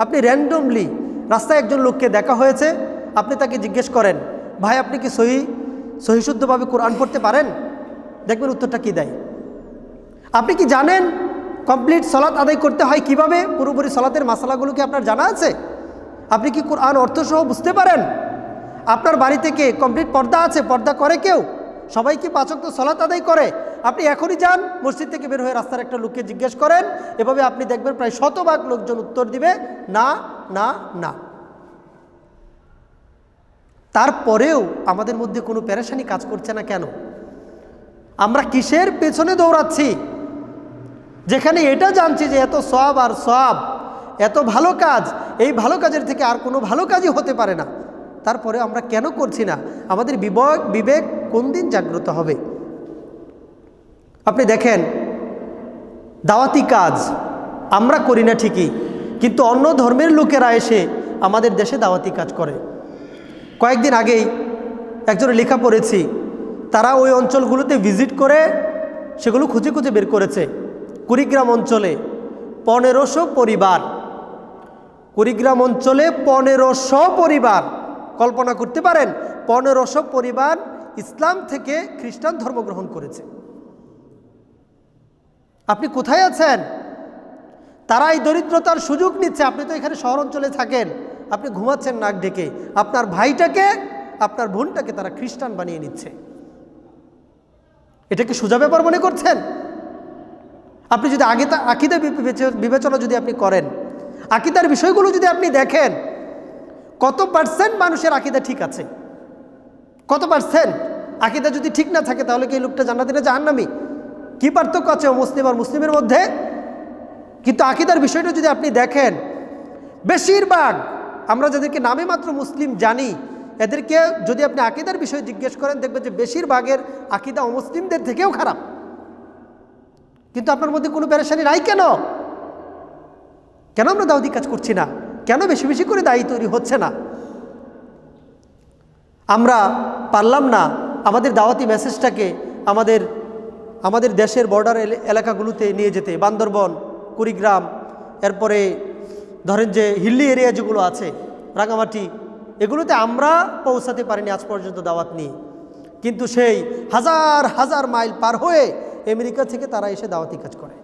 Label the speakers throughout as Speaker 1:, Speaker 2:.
Speaker 1: আপনি র্যান্ডমলি রাস্তায় একজন লোককে দেখা হয়েছে, আপনি তাকে জিজ্ঞেস করেন, ভাই, আপনি কি সহি, সহিশুদ্ধভাবে কোরআন পড়তে পারেন? দেখবেন উত্তরটা কী দেয়। আপনি কি জানেন কমপ্লিট সলাৎ আদায় করতে হয় কীভাবে? পুরোপুরি সলাতের মশালাগুলো কি আপনার জানা আছে? আপনি কি কোরআন অর্থসহ বুঝতে পারেন? আপনার বাড়ি থেকে কমপ্লিট পর্দা আছে? পর্দা করে কেউ? সবাই কি পাচক তো সলাৎ আদায় করে? আপনি এখনই যান, মসজিদ থেকে বের হয়ে রাস্তার একটা লোককে জিজ্ঞেস করেন, এভাবে আপনি দেখবেন প্রায় শতভাগ লোকজন উত্তর দিবে, না না না। তারপরেও আমাদের মধ্যে কোনো প্যারেশানি কাজ করছে না কেন? আমরা কিসের পেছনে দৌড়াচ্ছি? যেখানে এটা জানছি যে এত সব আর সব এত ভালো কাজ, এই ভালো কাজের থেকে আর কোনো ভালো কাজই হতে পারে না। তারপরে আমরা কেন করছি না? আমাদের বিবেক বিবেক কোন দিন জাগ্রত হবে? আপনি দেখেন, দাওয়াতি কাজ আমরা করি না ঠিকই, কিন্তু অন্য ধর্মের লোকেরা এসে আমাদের দেশে দাওয়াতি কাজ করে। কয়েকদিন আগেই একজনের লেখা পড়েছি, তারা ওই অঞ্চলগুলোতে ভিজিট করে সেগুলো খুঁজে খুঁজে বের করেছে। কুড়িগ্রাম অঞ্চলে পনেরোশো পরিবার। কুড়িগ্রাম অঞ্চলে পনেরোশো পরিবার। কল্পনা করতে পারেন, পনেরোশো পরিবার ইসলাম থেকে খ্রিস্টান ধর্ম গ্রহণ করেছে। আপনি কোথায় আছেন? তারা এই দরিদ্রতার সুযোগ নিচ্ছে। আপনি তো এখানে শহর অঞ্চলে থাকেন। আপনি ঘুমাচ্ছেন নাক ডেকে আপনার ভাইটাকে, আপনার বোনটাকে তারা খ্রিস্টান বানিয়ে নিচ্ছে। এটা কি সোজা ব্যাপার মনে করছেন? আপনি যদি আগে তা আকিদা বিবেচনা যদি আপনি করেন, আকিদার বিষয়গুলো যদি আপনি দেখেন, কত পার্সেন্ট মানুষের আকিদা ঠিক আছে? কত পার্সেন্ট আকিদা যদি ঠিক না থাকে, তাহলে কি এই লোকটা জান্নাতি না জাহান্নামি? কি পার্থক্য আছে মুসলিম আর মুসলিমের মধ্যে? কিন্তু আকিদার বিষয়টা যদি আপনি দেখেন, বেশিরভাগ আমরা যাদেরকে নামে মাত্র মুসলিম জানি, এদেরকে যদি আপনি আকিদার বিষয়ে জিজ্ঞেস করেন, দেখবেন যে বেশিরভাগের আকিদা অমুসলিমদের থেকেও খারাপ। কিন্তু আপনার মধ্যে কোনো পেরেশানি নাই কেন? কেন আমরা দাওয়াতি কাজ করছি না? কেন বেশি বেশি করে দায়ী তৈরি হচ্ছে না? আমরা পারলাম না আমাদের দাওয়াতি মেসেজটাকে আমাদের আমাদের দেশের বর্ডার এলাকাগুলোতে নিয়ে যেতে, বান্দরবন, কুড়িগ্রাম, এরপরে ধরেন যে হিল্লি এরিয়া যেগুলো আছে, রাঙামাটি, এগুলোতে আমরা পৌঁছাতে পারিনি আজ পর্যন্ত দাওয়াত নিয়ে। কিন্তু সেই হাজার হাজার মাইল পার হয়ে আমেরিকা থেকে তারা এসে দাওয়াতি কাজ করে।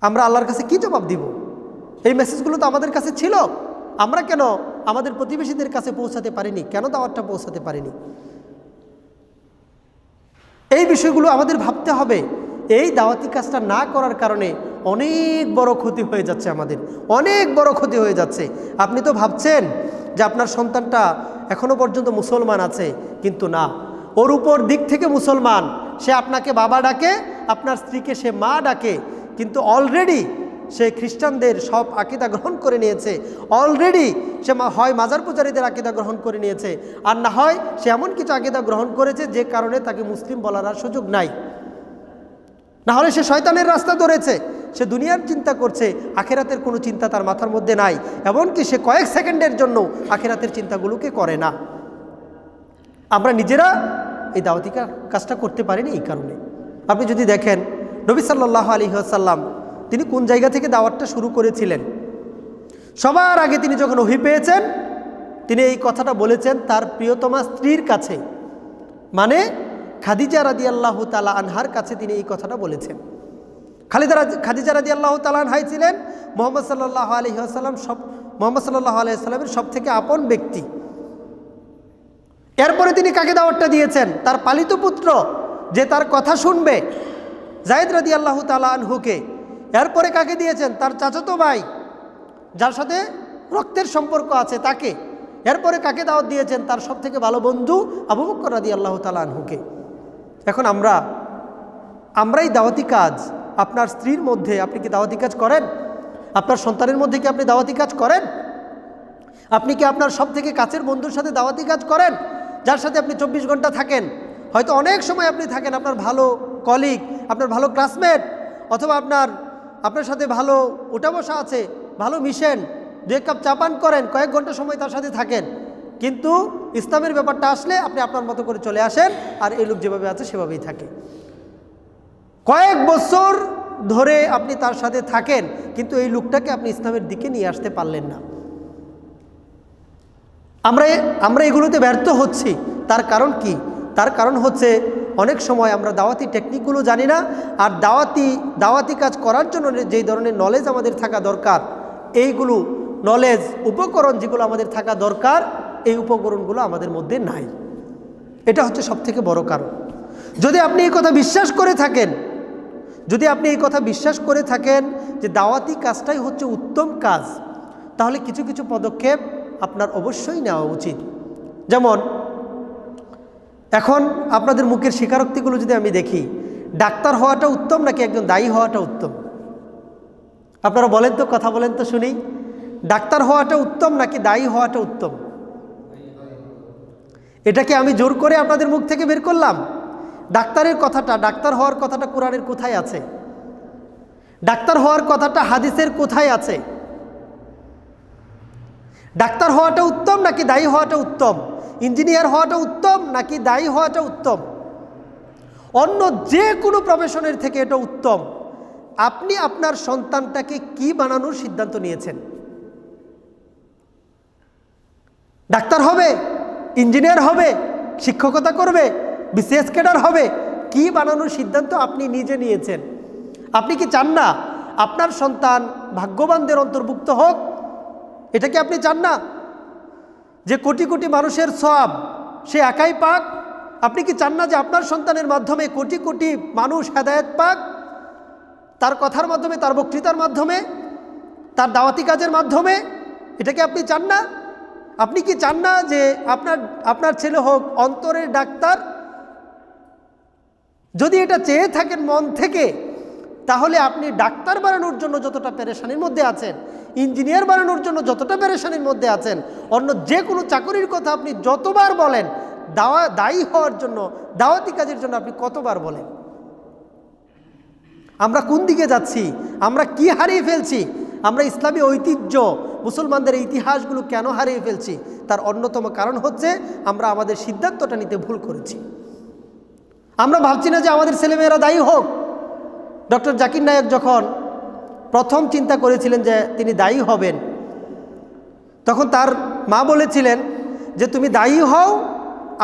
Speaker 1: আমরা আল্লাহর কাছে কি জবাব দিব? এই মেসেজগুলো তো আমাদের কাছে ছিল। আমরা কেন আমাদের প্রতিবেশীদের কাছে পৌঁছাতে পারিনি? কেন দাওয়াতটা পৌঁছাতে পারিনি? এই বিষয়গুলো আমাদের ভাবতে হবে। এই দাওয়াতি কাজটা না করার কারণে অনেক বড় ক্ষতি হয়ে যাচ্ছে আমাদের। অনেক বড় ক্ষতি হয়ে যাচ্ছে। আপনি তো ভাবছেন যে আপনার সন্তানটা এখনও পর্যন্ত মুসলমান আছে, কিন্তু না। ওর উপর দিক থেকে মুসলমান। সে আপনাকে বাবা ডাকে, আপনার স্ত্রীকে সে মা ডাকে, কিন্তু অলরেডি সে খ্রিস্টানদের সব আকিদা গ্রহণ করে নিয়েছে। অলরেডি সে হয় মাজার পূজারীদের আকিদা গ্রহণ করে নিয়েছে। আর না হয় সে এমন কিছু আকিদা গ্রহণ করেছে যে কারণে তাকে মুসলিম বলার আর সুযোগ নাই। না হলে সে শয়তানের রাস্তা ধরেছে। সে দুনিয়ার চিন্তা করছে, আখেরাতের কোনো চিন্তা তার মাথার মধ্যে নাই। এমনকি সে কয়েক সেকেন্ডের জন্য আখেরাতের চিন্তাগুলোকে করে না। আমরা নিজেরা এই দাওয়াতিকা কাজটা করতে পারিনি এই কারণে। আপনি যদি দেখেন, নবী সাল্লাহ আলী আসাল্লাম তিনি কোন জায়গা থেকে দাওয়াতটা শুরু করেছিলেন? সবার আগে তিনি যখন ওহি পেয়েছেন, তিনি এই কথাটা বলেছেন তার প্রিয়তমা স্ত্রীর কাছে। মানে খাদিজা রাদি আল্লাহ তালা আনহার কাছে তিনি এই কথাটা বলেছেন। খালিদা খাদিজা রাদি আল্লাহ তালা আনহাই ছিলেন মোহাম্মদ সাল্লাহ আলী আসাল্লাম সব, মোহাম্মদ সাল্লাহ আলি আসাল্লামের সব থেকে আপন ব্যক্তি। এরপরে তিনি কাকে দাওয়াতটা দিয়েছেন? তার পালিত পুত্র যে তার কথা শুনবে, জায়দ রাদি আল্লাহ তালা আনহুকে। এরপরে কাকে দিয়েছেন? তার চাচাতো ভাই, যার সাথে রক্তের সম্পর্ক আছে তাকে। এরপরে কাকে দাওয়াত দিয়েছেন? তার সব থেকে ভালো বন্ধু আবু বকর রাদি আল্লাহ তালা আনহুকে। এখন আমরা, আমরাই দাওয়াতি কাজ। আপনার স্ত্রীর মধ্যে আপনি কি দাওয়াতি কাজ করেন? আপনার সন্তানের মধ্যে কি আপনি দাওয়াতি কাজ করেন? আপনি কি আপনার সব থেকে কাছের বন্ধুর সাথে দাওয়াতি কাজ করেন? যার সাথে আপনি চব্বিশ ঘণ্টা থাকেন। হয়তো অনেক সময় আপনি থাকেন আপনার ভালো কলিগ আপনার ভালো ক্লাসমেট অথবা আপনার আপনার সাথে ভালো উঠা বসা আছে, ভালো মিশেন দু এক কাপ চাপান করেন, কয়েক ঘণ্টা সময় তার সাথে থাকেন। কিন্তু ইসলামের ব্যাপারটা আসলে আপনি আপনার মতো করে চলে আসেন, আর এই লোক যেভাবে আছে সেভাবেই থাকে। কয়েক বছর ধরে আপনি তার সাথে থাকেন, কিন্তু এই লোকটাকে আপনি ইসলামের দিকে নিয়ে আসতে পারলেন না। আমরা আমরা এগুলোতে ব্যর্থ হচ্ছি। তার কারণ কি? তার কারণ হচ্ছে অনেক সময় আমরা দাওয়াতি টেকনিকগুলো জানি না, আর দাওয়াতি দাওয়াতি কাজ করার জন্য যেই ধরনের নলেজ আমাদের থাকা দরকার, এইগুলো নলেজ উপকরণ যেগুলো আমাদের থাকা দরকার, এই উপকরণগুলো আমাদের মধ্যে নাই। এটা হচ্ছে সবথেকে বড় কারণ। যদি আপনি এই কথা বিশ্বাস করে থাকেন, যদি আপনি এই কথা বিশ্বাস করে থাকেন যে দাওয়াতি কাজটাই হচ্ছে উত্তম কাজ, তাহলে কিছু কিছু পদক্ষেপ আপনার অবশ্যই নেওয়া উচিত। যেমন এখন আপনাদের মুখের স্বীকারোক্তিগুলো যদি আমি দেখি, ডাক্তার হওয়াটা উত্তম নাকি একজন দায়ী হওয়াটা উত্তম? আপনারা বলেন তো, কথা বলেন তো শুনি। ডাক্তার হওয়াটা উত্তম নাকি দায়ী হওয়াটা উত্তম? এটাকে আমি জোর করে আপনাদের মুখ থেকে বের করলাম। ডাক্তারের কথাটা, ডাক্তার হওয়ার কথাটা কোরআনের কোথায় আছে? ডাক্তার হওয়ার কথাটা হাদিসের কোথায় আছে? ডাক্তার হওয়াটা উত্তম নাকি দায়ী হওয়াটা উত্তম? ইঞ্জিনিয়ার হওয়াটা উত্তম নাকি দায়ী হওয়াটা উত্তম? অন্য যে কোনো প্রফেশনের থেকে এটা উত্তম। আপনি আপনার সন্তানটাকে কি বানানোর সিদ্ধান্ত নিয়েছেন? ডাক্তার হবে, ইঞ্জিনিয়ার হবে, শিক্ষকতা করবে, বিসিএস ক্যাডার হবে, কি বানানোর সিদ্ধান্ত আপনি নিজে নিয়েছেন? আপনি কি চান না আপনার সন্তান ভাগ্যবানদের অন্তর্ভুক্ত হোক? এটা কি আপনি চান না? যে কোটি কোটি মানুষের সব সে একাই পাক? আপনি কি চান না যে আপনার সন্তানের মাধ্যমে কোটি কোটি মানুষ হেদায়ত পাক? তার কথার মাধ্যমে, তার বক্তৃতার মাধ্যমে, তার দাওয়াতি কাজের মাধ্যমে? এটাকে আপনি চান না? আপনি কি চান না যে আপনার আপনার ছেলে হোক অন্তরের ডাক্তার? যদি এটা চেয়ে থাকেন মন থেকে তাহলে আপনি ডাক্তার বানানোর জন্য যতটা পেরেশানির মধ্যে আছেন, ইঞ্জিনিয়ার বানানোর জন্য যতটা পেরেশানির মধ্যে আছেন, অন্য যে কোনো চাকরির কথা আপনি যতবার বলেন, দাওয়া, দায়ী হওয়ার জন্য, দাওয়াতি কাজের জন্য আপনি কতবার বলেন? আমরা কোন দিকে যাচ্ছি? আমরা কি হারিয়ে ফেলছি? আমরা ইসলামী ঐতিহ্য, মুসলমানদের ইতিহাসগুলো কেন হারিয়ে ফেলছি? তার অন্যতম কারণ হচ্ছে আমরা আমাদের সিদ্ধান্তটা নিতে ভুল করেছি। আমরা ভাবছি না যে আমাদের ছেলেমেয়েরা দায়ী হোক। ডক্টর জাকির নায়ক যখন প্রথম চিন্তা করেছিলেন যে তিনি দায়ী হবেন, তখন তার মা বলেছিলেন যে তুমি দায়ী হও,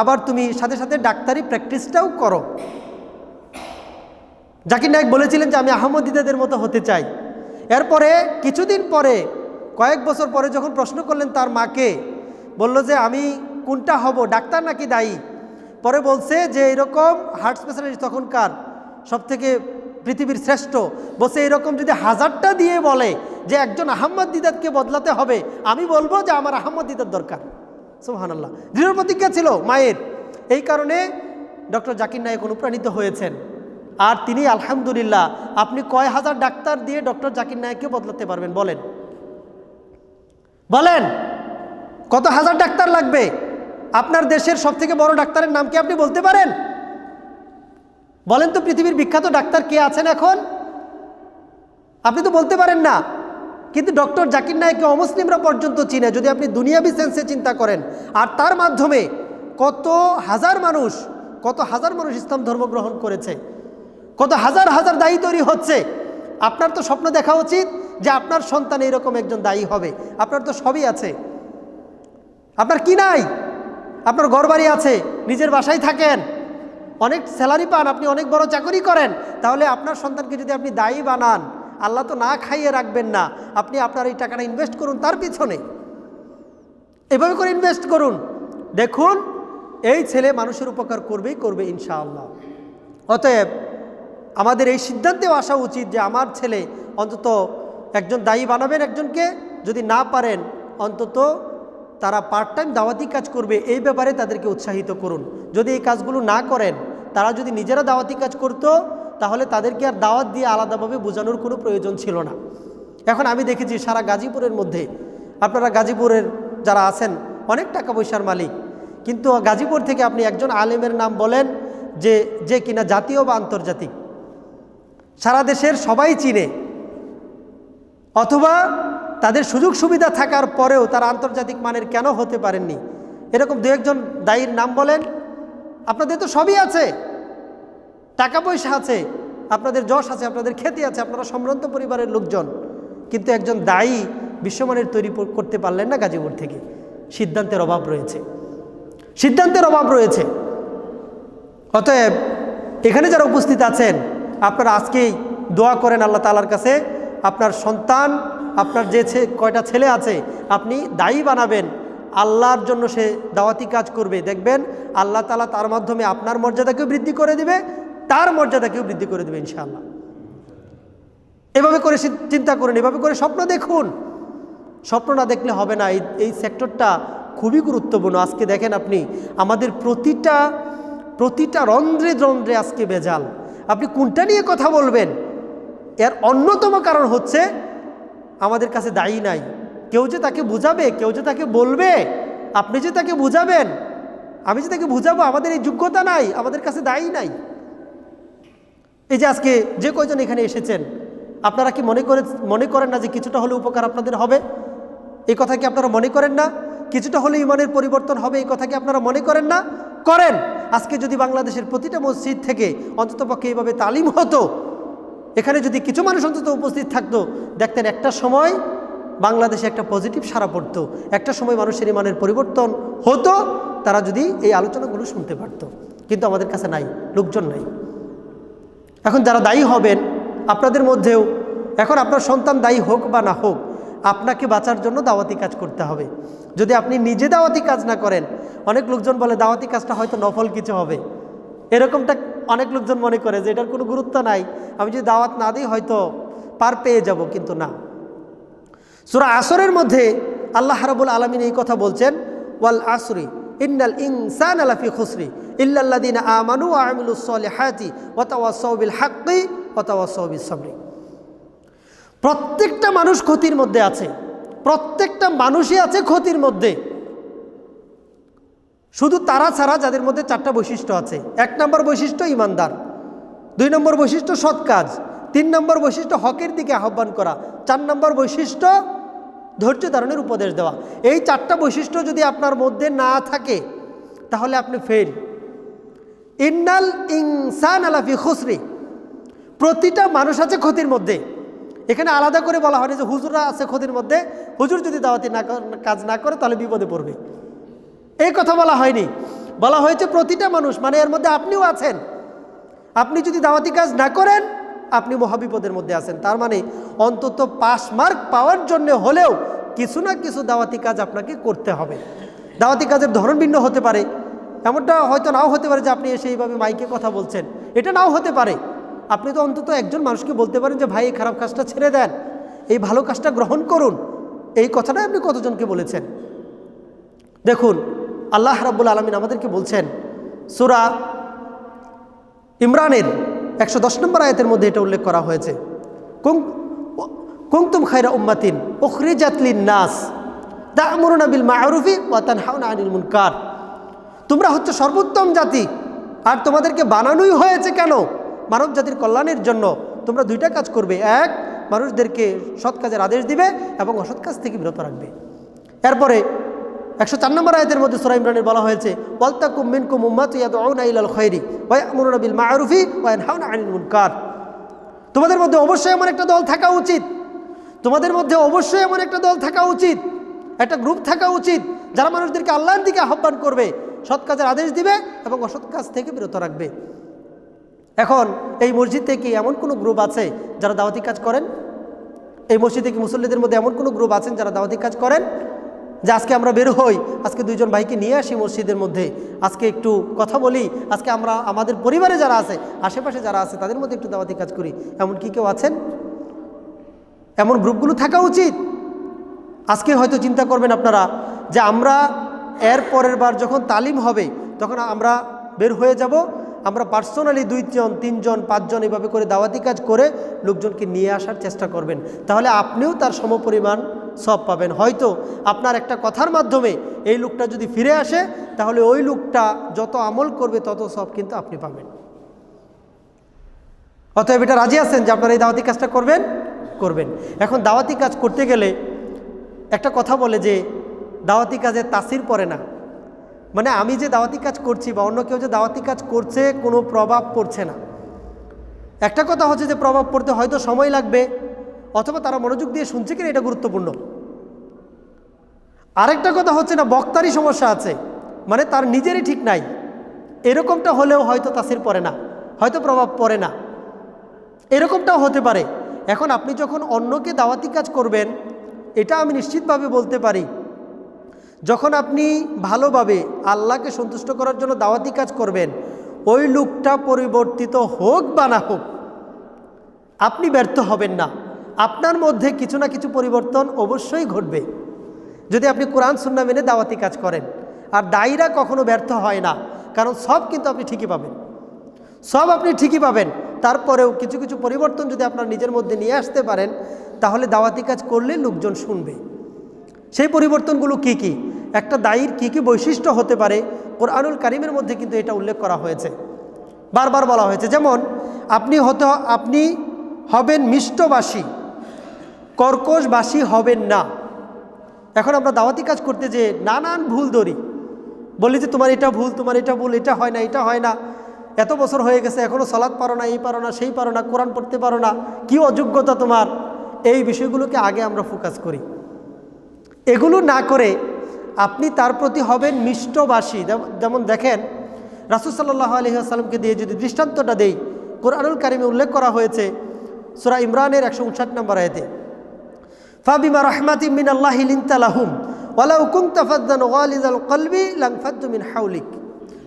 Speaker 1: আবার তুমি সাথে সাথে ডাক্তারি প্র্যাকটিসটাও করো। জাকির নায়ক বলেছিলেন যে আমি আহমদিদাদের মতো হতে চাই। এরপরে কিছুদিন পরে, কয়েক বছর পরে যখন প্রশ্ন করলেন তার মাকে, বলল যে আমি কোনটা হব, ডাক্তার নাকি দায়ী? পরে বলছে যে এরকম হার্ট স্পেশালিস্ট তখনকার সব থেকে পৃথিবীর শ্রেষ্ঠ। বসে এরকম যদি হাজারটা দিয়ে বলে যে একজন আহম্মদ দিদাতকে বদলাতে হবে, আমি বলব যে আমার আহম্মদ দিদার দরকার। সুহান আল্লাহ দৃঢ় প্রতিজ্ঞা ছিল মায়ের। এই কারণে ডক্টর জাকির নায়ক অনুপ্রাণিত হয়েছেন। আর তিনি আলহামদুলিল্লাহ, আপনি কয় হাজার ডাক্তার দিয়ে ডক্টর জাকির নায়ককে বদলাতে পারবেন? বলেন। বলেন, কত হাজার ডাক্তার লাগবে? আপনার দেশের সব থেকে বড় ডাক্তারের নাম কি আপনি বলতে পারেন? বলেন তো পৃথিবীর বিখ্যাত ডাক্তার কে আছেন এখন? আপনি তো বলতে পারেন না। কিন্তু ডক্টর জাকির নায়ককে অমুসলিমরা পর্যন্ত চিনে, যদি আপনি দুনিয়াবি সেন্সে চিন্তা করেন। আর তার মাধ্যমে কত হাজার মানুষ, কত হাজার মানুষ ইসলাম ধর্ম গ্রহণ করেছে, কত হাজার হাজার দায়ী তৈরি হচ্ছে। আপনার তো স্বপ্ন দেখা উচিত যে আপনার সন্তান এরকম একজন দায়ী হবে। আপনার তো সবই আছে। আপনার কি নাই? আপনার ঘরবাড়ি আছে, নিজের বাসায় থাকেন। অনেক স্যালারি পান, আপনি অনেক বড় চাকরি করেন, তাহলে আপনার সন্তানকে যদি আপনি দায়ী বানান, আল্লাহ তো না খাইয়ে রাখবেন না, আপনি আপনার এই টাকাটা ইনভেস্ট করুন তার পিছনে। এভাবে করে ইনভেস্ট করুন। দেখুন, এই ছেলে মানুষের উপকার করবেই করবে ইনশাআল্লাহ। অতএব আমাদের এই সিদ্ধান্তেও আসা উচিত যে আমার ছেলে অন্তত একজন দায়ী বানাবেন একজনকে, যদি না পারেন, অন্তত তারা পার্ট টাইম দাওয়াতি কাজ করবে, এই ব্যাপারে তাদেরকে উৎসাহিত করুন। যদি এই কাজগুলো না করেন তারা যদি নিজেরা দাওয়াতি কাজ করতো, তাহলে তাদেরকে আর দাওয়াত দিয়ে আলাদাভাবে বোঝানোর কোনো প্রয়োজন ছিল না। এখন আমি দেখেছি সারা গাজীপুরের মধ্যে, আপনারা গাজীপুরের যারা আছেন, অনেক টাকা পয়সার মালিক। কিন্তু গাজীপুর থেকে আপনি একজন আলেমের নাম বলেন যে যে কিনা জাতীয় বা আন্তর্জাতিক। সারা দেশের সবাই চিনে। অথবা তাদের সুযোগ সুবিধা থাকার পরেও তারা আন্তর্জাতিক মানের কেন হতে পারেননি? এরকম দু একজন দায়ীর নাম বলেন। আপনাদের তো সবই আছে। টাকা পয়সা আছে, আপনাদের যশ আছে, আপনাদের খ্যাতি আছে, আপনারা সম্ভ্রান্ত পরিবারের লোকজন। কিন্তু একজন দায়ী বিশ্বমানের তৈরি করতে পারলেন না গাজীপুর থেকে। সিদ্ধান্তের অভাব রয়েছে। সিদ্ধান্তের অভাব রয়েছে। অতএব এখানে যারা উপস্থিত আছেন, আপনারা আজকেই দোয়া করেন আল্লাহ তালার কাছে, আপনার সন্তান, আপনার যে কয়টা ছেলে আছে, আপনি দায়ী বানাবেন। আল্লাহর জন্য সে দাওয়াতি কাজ করবে। দেখবেন আল্লাহ তালা তার মাধ্যমে আপনার মর্যাদাকেও বৃদ্ধি করে দিবে তার মর্যাদাকেও বৃদ্ধি করে দেবে ইনশাআল্লাহ। এভাবে করে চিন্তা করুন, এভাবে করে স্বপ্ন দেখুন। স্বপ্ন না দেখলে হবে না। এই এই সেক্টরটা খুবই গুরুত্বপূর্ণ। আজকে দেখেন আপনি, আমাদের প্রতিটা প্রতিটা রন্ধ্রে রন্ধ্রে আজকে বেজাল আপনি কোনটা নিয়ে কথা বলবেন? এর অন্যতম কারণ হচ্ছে, আমাদের কাছে দায়ী নাই। কেউ যে তাকে বুঝাবে, কেউ যে তাকে বলবে, আপনি যে তাকে বুঝাবেন, আমি যে তাকে বুঝাবো, আমাদের এই যোগ্যতা নাই, আমাদের কাছে দায়ী নাই। এই যে আজকে যে কয়জন এখানে এসেছেন, আপনারা কি মনে করে মনে করেন না যে কিছুটা হলে উপকার আপনাদের হবে? এই কথা কি আপনারা মনে করেন না? কিছুটা হলে ইমানের পরিবর্তন হবে, এই কথা কি আপনারা মনে করেন না? করেন। আজকে যদি বাংলাদেশের প্রতিটা মসজিদ থেকে অন্ততপক্ষে এইভাবে তালিম হতো, এখানে যদি কিছু মানুষ অন্তত উপস্থিত থাকতো, দেখতেন একটা সময় বাংলাদেশে একটা পজিটিভ সারা পড়তো, একটা সময় মানুষের ইমানের পরিবর্তন হতো, তারা যদি এই আলোচনাগুলো শুনতে পারতো। কিন্তু আমাদের কাছে নাই, লোকজন নাই। এখন যারা দায়ী হবেন, আপনাদের মধ্যেও, এখন আপনার সন্তান দায়ী হোক বা না হোক, আপনাকে বাঁচার জন্য দাওয়াতি কাজ করতে হবে। যদি আপনি নিজে দাওয়াতি কাজ না করেন, অনেক লোকজন বলে দাওয়াতি কাজটা হয়তো নফল কিছু হবে। এরকমটা অনেক লোকজন মনে করে যে এটার কোনো গুরুত্ব নাই, আমি যদি দাওয়াত না দিই হয়তো পার পেয়ে যাব, কিন্তু না। সুরা আসরের মধ্যে আল্লাহ রাবুল আলমিন এই কথা বলছেন, ওয়াল আসরি ইন্নাল ইনসান আলাফি খুসরি ইল্লাল্লাদিন আমানু আমিলুসলিহাতি ওয়াতাওয়াসবিল হাক্কি ওয়াতাওয়াসবিল সবরি। প্রত্যেকটা মানুষ ক্ষতির মধ্যে আছে। প্রত্যেকটা মানুষই আছে ক্ষতির মধ্যে। শুধু তারা ছাড়া যাদের মধ্যে চারটা বৈশিষ্ট্য আছে। এক নম্বর বৈশিষ্ট্য ইমানদার। দুই নম্বর বৈশিষ্ট্য সৎ কাজ। তিন নম্বর বৈশিষ্ট্য হকের দিকে আহ্বান করা। চার নম্বর বৈশিষ্ট্য ধৈর্য ধারণের উপদেশ দেওয়া। এই চারটা বৈশিষ্ট্য যদি আপনার মধ্যে না থাকে, তাহলে আপনি ফেল ইন্নাল ইনসান আলাফি খুসরি। প্রতিটা মানুষ আছে ক্ষতির মধ্যে। এখানে আলাদা করে বলা হয়নি যে হুজুরা আছে ক্ষতির মধ্যে। হুজুর যদি দাওয়াতি না কাজ না করে, তাহলে বিপদে পড়বে। এই কথা বলা হয়নি। বলা হয়েছে প্রতিটা মানুষ মানে এর মধ্যে আপনিও আছেন। আপনি যদি দাওয়াতি কাজ না করেন আপনি মহাবিপদের মধ্যে আছেন। তার মানে অন্তত পাস মার্ক পাওয়ার জন্য হলেও কিছু না কিছু দাওয়াতি কাজ আপনাকে করতে হবে। দাওয়াতি কাজের ধরন ভিন্ন হতে পারে। এমনটা হয়তো নাও হতে পারে যে আপনি এসে এইভাবে মাইকে কথা বলছেন। এটা নাও হতে পারে। আপনি তো অন্তত একজন মানুষকে বলতে পারেন যে, ভাই, এই খারাপ কাজটা ছেড়ে দেন। এই ভালো কাজটা গ্রহণ করুন। এই কথাটাই আপনি কতজনকে বলেছেন? দেখুন, আল্লাহ রাব্বুল আলমিন আমাদেরকে বলছেন, সুরা ইমরানের একশো দশ নম্বর আয়াতের মধ্যে এটা উল্লেখ করা হয়েছে। কুংতুম খাইরা উম্মাতিন উখরিজাতলিন নাস তা'মুরুনা বিল মা'রুফি ওয়াতান তানহাউনা আনিল মুনকার। তোমরা হচ্ছে সর্বোত্তম জাতি, আর তোমাদেরকে বানানোই হয়েছে কেন? মানব জাতির কল্যাণের জন্য তোমরা দুইটা কাজ করবে। এক, মানুষদেরকে সৎ কাজের আদেশ দিবে এবং অসৎ কাজ থেকে বিরত রাখবে। এরপরে একশো চার নম্বর আয়তের মধ্যে সুরা ইমরানের বলা হয়েছে, ওয়ালতাকুম মিনকুম উম্মাতু ইয়াদউনা বিল তোমাদের মধ্যে অবশ্যই এমন একটা দল থাকা উচিত। তোমাদের মধ্যে অবশ্যই এমন একটা দল থাকা উচিত। একটা গ্রুপ থাকা উচিত যারা মানুষদেরকে আল্লাহর দিকে আহ্বান করবে, সৎ কাজের আদেশ দিবে এবং অসৎ কাজ থেকে বিরত রাখবে। এখন এই মসজিদে কি এমন কোনো গ্রুপ আছে যারা দাওয়াতি কাজ করেন? এই মসজিদে কি মুসল্লিদের মধ্যে এমন কোনো গ্রুপ আছেন যারা দাওয়াতি কাজ করেন? যে আজকে আমরা বের হই, আজকে দুইজন ভাইকে নিয়ে আসি মসজিদের মধ্যে। আজকে একটু কথা বলি, আজকে আমরা আমাদের পরিবারে যারা আছে, আশেপাশে যারা আছে, তাদের মধ্যে একটু দাওয়াতি কাজ করি। এমন কি কেউ আছেন? এমন গ্রুপগুলো থাকা উচিত? আজকে হয়তো চিন্তা করবেন আপনারা যে আমরা এর পরের বার যখন তালিম হবে, তখন আমরা বের হয়ে যাব, আমরা পার্সোনালি দুইজন, তিনজন, পাঁচজন এভাবে করে দাওয়াতি কাজ করে লোকজনকে নিয়ে আসার চেষ্টা করবেন। তাহলে আপনিও তার সমপরিমাণ সব পাবেন। হয়তো আপনার একটা কথার মাধ্যমে এই লোকটা যদি ফিরে আসে, তাহলে ওই লোকটা যত আমল করবে তত সব কিন্তু আপনি পাবেন। অতএব এটা রাজি আছেন যে আপনারা এই দাওয়াতি কাজটা করবেন? করবেন। এখন দাওয়াতি কাজ করতে গেলে একটা কথা বলে যে দাওয়াতি কাজে তাসির পড়ে না। মানে আমি যে দাওয়াতি কাজ করছি বা অন্য কেউ যে দাওয়াতি কাজ করছে, কোনো প্রভাব পড়ছে না। একটা কথা হচ্ছে যে প্রভাব পড়তে হয়তো সময় লাগবে অথবা তারা মনোযোগ দিয়ে শুনছে কিনা এটা গুরুত্বপূর্ণ। আরেকটা কথা হচ্ছে না, বক্তারই সমস্যা আছে মানে তার নিজেরই ঠিক নাই। এরকমটা হলেও হয়তো তাসির পড়ে না, হয়তো প্রভাব পড়ে না। এরকমটাও হতে পারে। এখন আপনি যখন অন্যকে দাওয়াতি কাজ করবেন, এটা আমি নিশ্চিতভাবে বলতে পারি, যখন আপনি ভালোভাবে আল্লাহকে সন্তুষ্ট করার জন্য দাওয়াতি কাজ করবেন, ওই লোকটা পরিবর্তিত হোক বা না হোক, আপনি ব্যর্থ হবেন না। আপনার মধ্যে কিছু না কিছু পরিবর্তন অবশ্যই ঘটবে। যদি আপনি কোরআন সুন্না মেনে দাওয়াতি কাজ করেন, আর দায়ীরা কখনো ব্যর্থ হয় না, কারণ সব কিন্তু আপনি ঠিকই পাবেন। সব আপনি ঠিকই পাবেন, তারপরেও কিছু কিছু পরিবর্তন যদি আপনার নিজের মধ্যে নিয়ে আসতে পারেন, তাহলে দাওয়াতি কাজ করলে লোকজন শুনবে। সেই পরিবর্তনগুলো কি কি? একটা দায়ীর কি কি বৈশিষ্ট্য হতে পারে? কোরআনুল কারিমের মধ্যে কিন্তু এটা উল্লেখ করা হয়েছে। বারবার বলা হয়েছে, যেমন, আপনি হতে আপনি হবেন মিষ্টবাসী কর্কশবাসী হবেন না। এখন আমরা দাওয়াতি কাজ করতে যে নানান ভুল ধরি। বলি যে তোমার এটা ভুল, তোমার এটা ভুল, এটা হয় না, এটা হয় না। এত বছর হয়ে গেছে এখনও সলাদ পারো না, এই পারো না, সেই পারো না, কোরআন পড়তে পারো না। কি অযোগ্যতা তোমার? এই বিষয়গুলোকে আগে আমরা ফোকাস করি। এগুলো না করে আপনি তার প্রতি হবেন মিষ্টবাসী। যেমন দেখেন, রাসুল সাল্লাহ আলহিহাসাল্লামকে দিয়ে যদি দৃষ্টান্তটা দেই, কোরআনুল কারিমে উল্লেখ করা হয়েছে, সুরা ইমরানের একশো উনষাট নম্বর আয়তে। ফাবিমা রহমাতি মিন আল্লাহ লিনতালাহুম ওয়ালাউ কুনতা ফাদ্দান গালিজাল কলবি লানফাদ্দু মিন হাউলিক।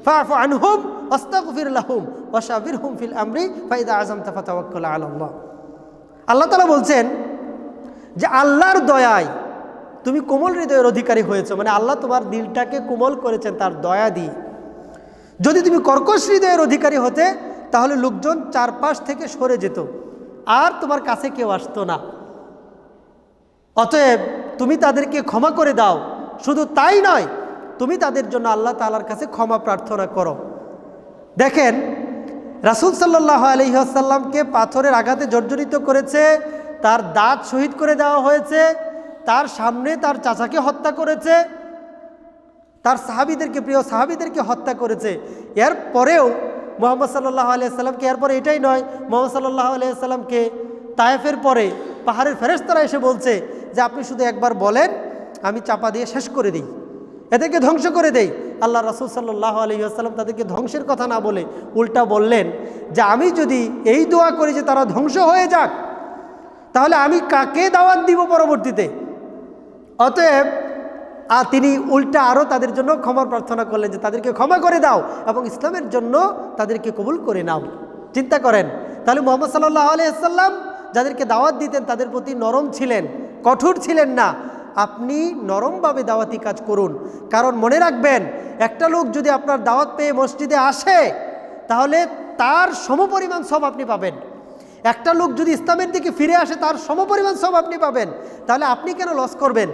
Speaker 1: ফাআফু আনহুম ওয়াস্তাগফির লাহুম ওয়াশাবিরহুম ফিল আমরি ফাইদা আযামতা ফাতাওয়াক্কাল আলা আল্লাহ তাআলা বলছেন যে আল্লাহর দয়ায় তুমি কোমল হৃদয়ের অধিকারী হয়েছো মানে আল্লাহ তোমার দিলটাকে কোমল করেছেন তার দয়া দিয়ে। যদি তুমি কর্কশ হৃদয়ের অধিকারী হতে, তাহলে লোকজন চারপাশ থেকে সরে যেত, আর তোমার কাছে কেউ আসতো না। অতএব তুমি তাদেরকে ক্ষমা করে দাও। শুধু তাই নয়, তুমি তাদের জন্য আল্লাহ তালার কাছে ক্ষমা প্রার্থনা করো। দেখেন, রাসুল সাল্লাহ আলহিহাসাল্লামকে পাথরের আঘাতে জর্জরিত করেছে, তার দাঁত শহীদ করে দেওয়া হয়েছে, তার সামনে তার চাচাকে হত্যা করেছে, তার সাহাবিদেরকে, প্রিয় সাহাবিদেরকে হত্যা করেছে। এর পরেও মোহাম্মদ সাল্লাহ আলিয়াল্লামকে এরপরে এটাই নয়, মোহাম্মদ সাল্লাহ আলিয়াল্লামকে তায়েফের পরে পাহাড়ের ফেরেস্তারা এসে বলছে যে আপনি শুধু একবার বলেন, আমি চাপা দিয়ে শেষ করে দিই। এদেরকে ধ্বংস করে দেই। আল্লাহ রাসুল সাল্লাহ আলহিহাস্লাম তাদেরকে ধ্বংসের কথা না বলে উল্টা বললেন যে, আমি যদি এই দোয়া করি যে তারা ধ্বংস হয়ে যাক, তাহলে আমি কাকে দাওয়াত দিব পরবর্তীতে? অতএব আর তিনি উল্টা আরও তাদের জন্য ক্ষমা প্রার্থনা করলেন যে, তাদেরকে ক্ষমা করে দাও এবং ইসলামের জন্য তাদেরকে কবুল করে নাও। চিন্তা করেন। তাহলে মোহাম্মদ সাল্লাহ আলিয়াল্লাম যাদেরকে দাওয়াত দিতেন তাদের প্রতি নরম ছিলেন। কঠোর ছিলেন না। আপনি নরমভাবে দাওয়াতি কাজ করুন। কারণ মনে রাখবেন, একটা লোক যদি আপনার দাওয়াত পেয়ে মসজিদে আসে, তাহলে তার সমপরিমাণ সব আপনি পাবেন। একটা লোক যদি ইসলামের দিকে ফিরে আসে, তার সমপরিমাণ সব আপনি পাবেন। তাহলে আপনি কেন লস করবেন?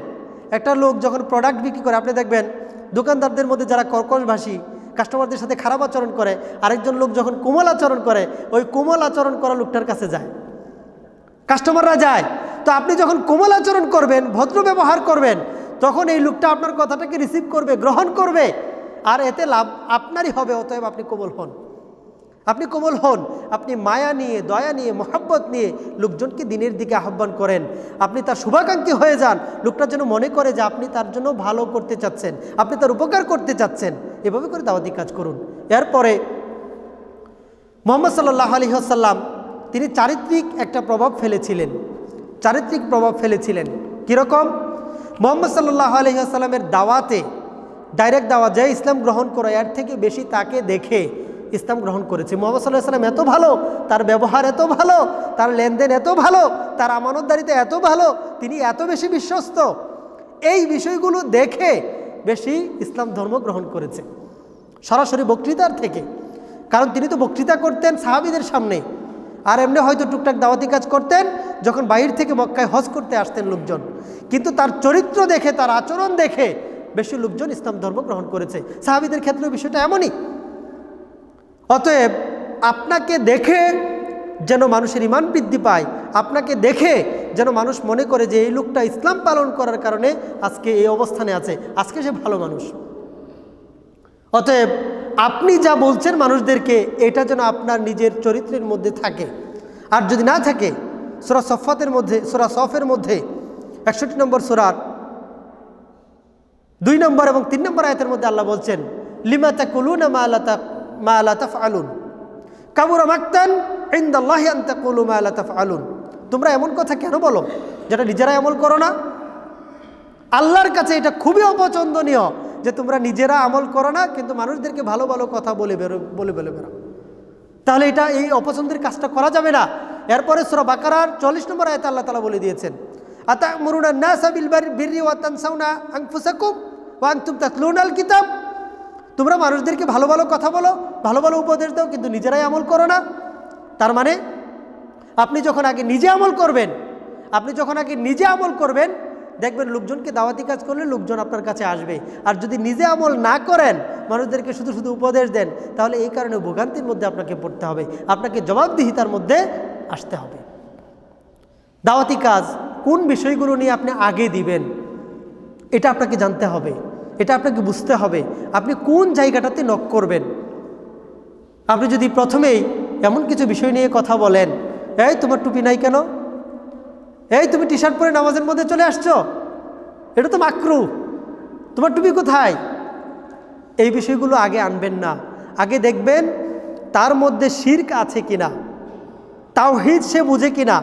Speaker 1: একটা লোক যখন প্রোডাক্ট বিক্রি করে, আপনি দেখবেন, দোকানদারদের মধ্যে যারা কর্কশভাষী কাস্টমারদের সাথে খারাপ আচরণ করে, আরেকজন লোক যখন কোমল আচরণ করে, ওই কোমল আচরণ করা লোকটার কাছে যায়। কাস্টমাররা যায়। তো আপনি যখন কোমল আচরণ করবেন, ভদ্র ব্যবহার করবেন, তখন এই লোকটা আপনার কথাটাকে রিসিভ করবে, গ্রহণ করবে। আর এতে লাভ আপনারই হবে, অতএব আপনি কোমল হন। আপনি কোমল হন, আপনি মায়া নিয়ে, দয়া নিয়ে, মোহাব্বত নিয়ে লোকজনকে দিনের দিকে আহ্বান করেন। আপনি তার শুভাকাঙ্ক্ষী হয়ে যান। লোকটা যেন মনে করে যে আপনি তার জন্য ভালো করতে চাচ্ছেন, আপনি তার উপকার করতে চাচ্ছেন। এভাবে করে দাওয়াতি কাজ করুন। এরপরে মোহাম্মদ সাল্লাহ আলী আসাল্লাম তিনি চারিত্রিক একটা প্রভাব ফেলেছিলেন। চারিত্রিক প্রভাব ফেলেছিলেন। কীরকম? মোহাম্মদ সাল্লাহ আলহিহাস্লামের দাওয়াতে ডাইরেক্ট দাওয়া যে ইসলাম গ্রহণ করে, এর থেকে বেশি তাকে দেখে ইসলাম গ্রহণ করেছে। মোহাম্মদ সাল্লাহ সাল্লাম এত ভালো, তার ব্যবহার এত ভালো, তার লেনদেন এত ভালো, তার আমানতদারিতে এত ভালো, তিনি এত বেশি বিশ্বস্ত। এই বিষয়গুলো দেখে বেশি ইসলাম ধর্ম গ্রহণ করেছে। সরাসরি বক্তৃতার থেকে, কারণ তিনি তো বক্তৃতা করতেন সাহাবিদের সামনে। আর এমনি হয়তো টুকটাক দাওয়াতি কাজ করতেন, যখন বাইরে থেকে মক্কায় হজ করতে আসতেন লোকজন। কিন্তু তার চরিত্র দেখে, তার আচরণ দেখে বেশি লোকজন ইসলাম ধর্ম গ্রহণ করেছে। সাহাবিদের ক্ষেত্রে বিষয়টা এমনই। অতএব আপনাকে দেখে যেন মানুষের ইমান বৃদ্ধি পায়, আপনাকে দেখে যেন মানুষ মনে করে যে এই লোকটা ইসলাম পালন করার কারণে আজকে এই অবস্থানে আছে, আজকে সে ভালো মানুষ। অতএব আপনি যা বলছেন মানুষদেরকে, এটা যেন আপনার নিজের চরিত্রের মধ্যে থাকে। আর যদি না থাকে, সোরা সফাতের মধ্যে, সোরা সফের মধ্যে, একষট্টি নম্বর সোরার দুই নম্বর এবং তিন নম্বর আয়তের মধ্যে আল্লাহ বলছেন, লিমা তাকুলুন মা মা আল্লাহ আলুন কাবুরা মাক্তান মা আলুন তোমরা এমন কথা কেন বলো? যেটা নিজেরাই আমল করো না। আল্লাহর কাছে এটা খুবই অপছন্দনীয়। যে তোমরা নিজেরা আমল করো না, কিন্তু মানুষদেরকে ভালো ভালো কথা বলে বেরো, বলে বলে বেরো। তাহলে এটা এই অপছন্দের কাজটা করা যাবে না। এরপরে সুরা বাকারার চল্লিশ নম্বর আয়তে আল্লাহ তালা বলে দিয়েছেন আতা মরুনা না সাবিল বিরি ওয়াতান সাউনা আংফুসাকুম তুম তাতলুনাল কিতাব। তোমরা মানুষদেরকে ভালো ভালো কথা বলো, ভালো ভালো উপদেশ দাও, কিন্তু নিজেরাই আমল করো না। তার মানে আপনি যখন আগে নিজে আমল করবেন, আপনি যখন আগে নিজে আমল করবেন দেখবেন লোকজনকে দাওয়াতি কাজ করলে লোকজন আপনার কাছে আসবে। আর যদি নিজে আমল না করেন, মানুষদেরকে শুধু শুধু উপদেশ দেন, তাহলে এই কারণে ভোগান্তির মধ্যে আপনাকে পড়তে হবে। আপনাকে জবাবদিহিতার মধ্যে আসতে হবে। দাওয়াতি কাজ কোন বিষয়গুলো নিয়ে আপনি আগে দিবেন, এটা আপনাকে জানতে হবে। এটা আপনাকে বুঝতে হবে। আপনি কোন জায়গাটাতে নক করবেন? আপনি যদি প্রথমেই এমন কিছু বিষয় নিয়ে কথা বলেন, এই, তোমার টুপি নাই কেন? এই, তুমি টি শার্ট পরে নামাজের মধ্যে চলে আসছো? এটা তো মাকরু। তোমার টুপি কোথায়? এই বিষয়গুলো আগে আনবেন না। আগে দেখবেন তার মধ্যে শির্ক আছে কিনা, তাওহিদ সে বুঝে কিনা,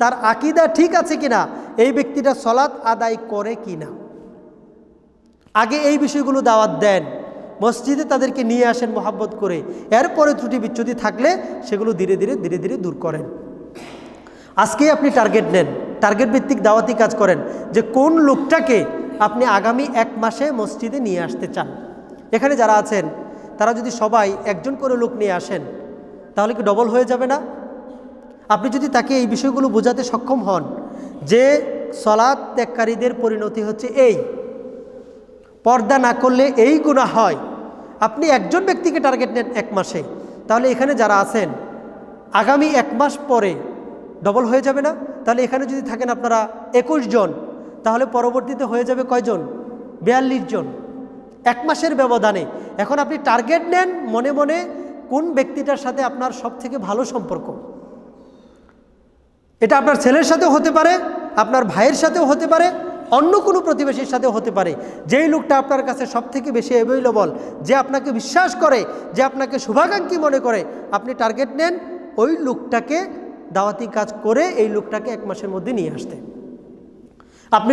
Speaker 1: তার আকিদা ঠিক আছে কিনা, এই ব্যক্তিটা সলাৎ আদায় করে কিনা। আগে এই বিষয়গুলো দাওয়াত দেন। মসজিদে তাদেরকে নিয়ে আসেন মোহাব্বত করে। এরপরে ত্রুটি বিচ্যুতি থাকলে সেগুলো ধীরে ধীরে ধীরে ধীরে দূর করেন। আজকেই আপনি টার্গেট নেন। টার্গেট ভিত্তিক দাওয়াতি কাজ করেন যে কোন লোকটাকে আপনি আগামী এক মাসে মসজিদে নিয়ে আসতে চান। এখানে যারা আছেন, তারা যদি সবাই একজন করে লোক নিয়ে আসেন, তাহলে কি ডবল হয়ে যাবে না? আপনি যদি তাকে এই বিষয়গুলো বোঝাতে সক্ষম হন যে সলাৎ ত্যাগকারীদের পরিণতি হচ্ছে এই, পর্দা না করলে এই গুণা হয়। আপনি একজন ব্যক্তিকে টার্গেট নেন এক মাসে। তাহলে এখানে যারা আছেন, আগামী এক মাস পরে ডবল হয়ে যাবে না? তাহলে এখানে যদি থাকেন আপনারা একুশ জন, তাহলে পরবর্তীতে হয়ে যাবে কয়জন? বিয়াল্লিশ জন। এক মাসের ব্যবধানে। এখন আপনি টার্গেট নেন মনে মনে কোন ব্যক্তিটার সাথে আপনার সব থেকে ভালো সম্পর্ক। এটা আপনার ছেলের সাথেও হতে পারে, আপনার ভাইয়ের সাথেও হতে পারে, অন্য কোনো প্রতিবেশীর সাথেও হতে পারে। যেই লোকটা আপনার কাছে সব থেকে বেশি অ্যাভেলেবল যে আপনাকে বিশ্বাস করে, যে আপনাকে শুভাকাঙ্ক্ষী মনে করে, আপনি টার্গেট নেন, ওই লোকটাকে দাওয়াতি কাজ করে এই লোকটাকে এক মাসের মধ্যে নিয়ে আসতে। আপনি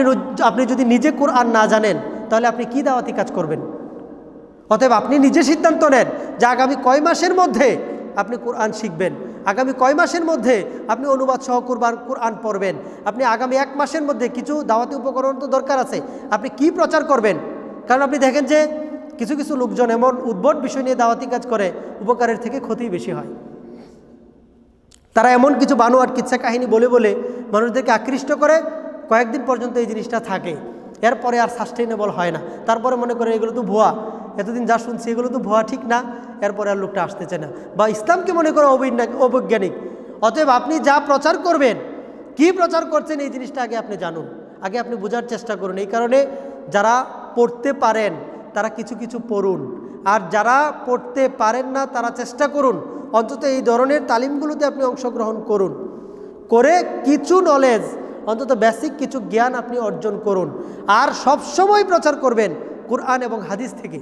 Speaker 1: আপনি যদি নিজে কোরআন না জানেন, তাহলে আপনি কি দাওয়াতি কাজ করবেন? অতএব আপনি নিজে সিদ্ধান্ত নেন যে আগামী কয় মাসের মধ্যে আপনি কোরআন শিখবেন, আগামী কয় মাসের মধ্যে আপনি অনুবাদ সহ কোরবান, কোরআন পড়বেন, আপনি আগামী এক মাসের মধ্যে কিছু দাওয়াতি উপকরণ তো দরকার আছে, আপনি কি প্রচার করবেন? কারণ আপনি দেখেন যে কিছু কিছু লোকজন এমন উদ্ভট বিষয় নিয়ে দাওয়াতি কাজ করে, উপকারের থেকে ক্ষতি বেশি হয়। তারা এমন কিছু বানোয়ার কিচ্ছা কাহিনী বলে বলে মানুষদেরকে আকৃষ্ট করে কয়েকদিন পর্যন্ত এই জিনিসটা থাকে। এরপরে আর সাস্টেইনেবল হয় না। তারপরে মনে করে এগুলো তো ভুয়া। এতদিন যা শুনছি এগুলো তো ভুয়া, ঠিক না। এরপরে আর লোকটা আসতে চায় না। বা ইসলামকে মনে করে অবৈজ্ঞানিক। অতএব আপনি যা প্রচার করবেন, কি প্রচার করছেন এই জিনিসটা আগে আপনি জানুন। আগে আপনি বোঝার চেষ্টা করুন। এই কারণে যারা পড়তে পারেন, তারা কিছু কিছু পড়ুন। আর যারা পড়তে পারেন না, তারা চেষ্টা করুন অন্তত এই ধরনের তালিমগুলোতে আপনি অংশগ্রহণ করুন। করে কিছু নলেজ অন্তত বেসিক কিছু জ্ঞান আপনি অর্জন করুন। আর সব সময় প্রচার করবেন কোরআন এবং হাদিস থেকে।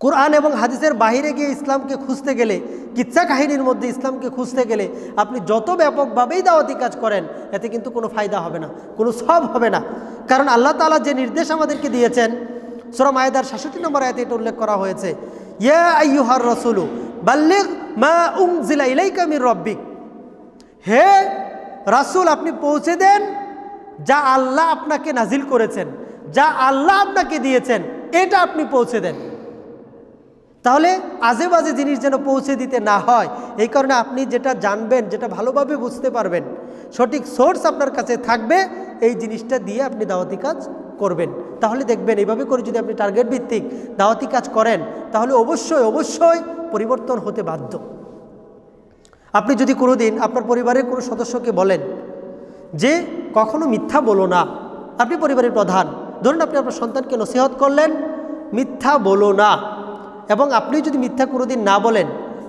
Speaker 1: কোরআন এবং হাদিসের বাইরে গিয়ে ইসলামকে খুঁজতে গেলে, কিচ্ছা কাহিনীর মধ্যে ইসলামকে খুঁজতে গেলে আপনি যত ব্যাপকভাবেই দাওয়াতি কাজ করেন, এতে কিন্তু কোনো ফায়দা হবে না, কোনো সব হবে না। কারণ আল্লাহ তাআলা যে নির্দেশ আমাদেরকে দিয়েছেন, সুরা মায়েদার সাতষট্টি নম্বর আয়তে এটা উল্লেখ করা হয়েছে। ইয়া আইয়ুহার রসুলু, বাল্লিগ মা উংজিলা ইলাইকা মির রব্বিক। হে রাসূল, আপনি পৌঁছে দেন যা আল্লাহ আপনাকে নাজিল করেছেন, যা আল্লাহ আপনাকে দিয়েছেন, এটা আপনি পৌঁছে দেন। তাহলে আজে বাজে জিনিস যেন পৌঁছে দিতে না হয়, এই কারণে আপনি যেটা জানবেন, যেটা ভালোভাবে বুঝতে পারবেন, সঠিক সোর্স আপনার কাছে থাকবে, এই জিনিসটা দিয়ে আপনি দাওয়াতি কাজ করবেন। তাহলে দেখবেন এইভাবে করে যদি আপনি টার্গেট ভিত্তিক দাওয়াতি কাজ করেন, তাহলে অবশ্যই অবশ্যই পরিবর্তন হতে বাধ্য। আপনি যদি কোনোদিন আপনার পরিবারের কোনো সদস্যকে বলেন যে, কখনো মিথ্যা বলো না। আপনি পরিবারের প্রধান। ধরুন আপনি আপনার সন্তানকে নসিহত করলেন, মিথ্যা বলো না। এবং আপনি যদি মিথ্যা কোনোদিন না বলেন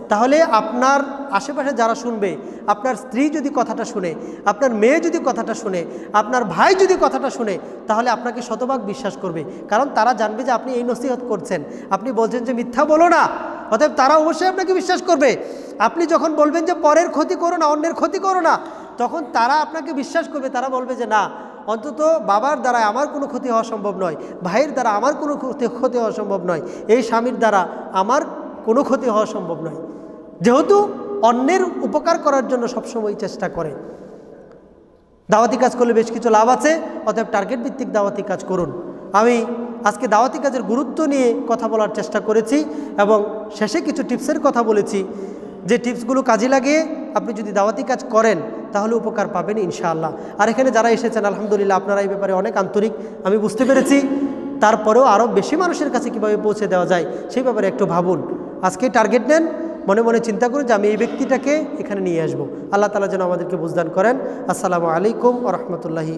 Speaker 1: তাহলে আপনার আশেপাশে যারা শুনবে, আপনার স্ত্রী যদি কথাটা শুনে, আপনার মেয়ে যদি কথাটা শুনে, আপনার ভাই যদি কথাটা শুনে, তাহলে আপনাকে শতভাগ বিশ্বাস করবে। কারণ তারা জানবে যে আপনি এই নসিহত করছেন। আপনি বলছেন যে মিথ্যা বলো না। অতএব তারা অবশ্যই আপনাকে বিশ্বাস করবে। আপনি যখন বলবেন যে পরের ক্ষতি করো না, অন্যের ক্ষতি করো না, তখন তারা আপনাকে বিশ্বাস করবে। তারা বলবে যে না, অন্তত বাবার দ্বারা আমার কোনো ক্ষতি হওয়া সম্ভব নয়। ভাইয়ের দ্বারা আমার কোনো ক্ষতি হওয়া সম্ভব নয়। এই স্বামীর দ্বারা আমার কোনো ক্ষতি হওয়া সম্ভব নয়। যেহেতু অন্যের উপকার করার জন্য সবসময় চেষ্টা করে। দাওয়াতি কাজ করলে বেশ কিছু লাভ আছে, অতএব টার্গেট ভিত্তিক দাওয়াতি কাজ করুন। আমি আজকে দাওয়াতি কাজের গুরুত্ব নিয়ে কথা বলার চেষ্টা করেছি এবং শেষে কিছু টিপসের কথা বলেছি। যে টিপসগুলো কাজে লাগিয়ে আপনি যদি দাওয়াতি কাজ করেন, তাহলে উপকার পাবেন ইনশাআল্লাহ। আর এখানে যারা এসেছেন, আলহামদুলিল্লাহ আপনারা এই ব্যাপারে অনেক আন্তরিক, আমি বুঝতে পেরেছি। তারপরেও আরও বেশি মানুষের কাছে কীভাবে পৌঁছে দেওয়া যায়, সেই ব্যাপারে একটু ভাবুন। আজকে টার্গেট নেন, মনে মনে চিন্তা করুন যে আমি এই ব্যক্তিটাকে এখানে নিয়ে আসব। আল্লাহ তালা যেন আমাদেরকে বুঝদান করেন। আসসালামু আলাইকুম ও রহমতুল্লাহি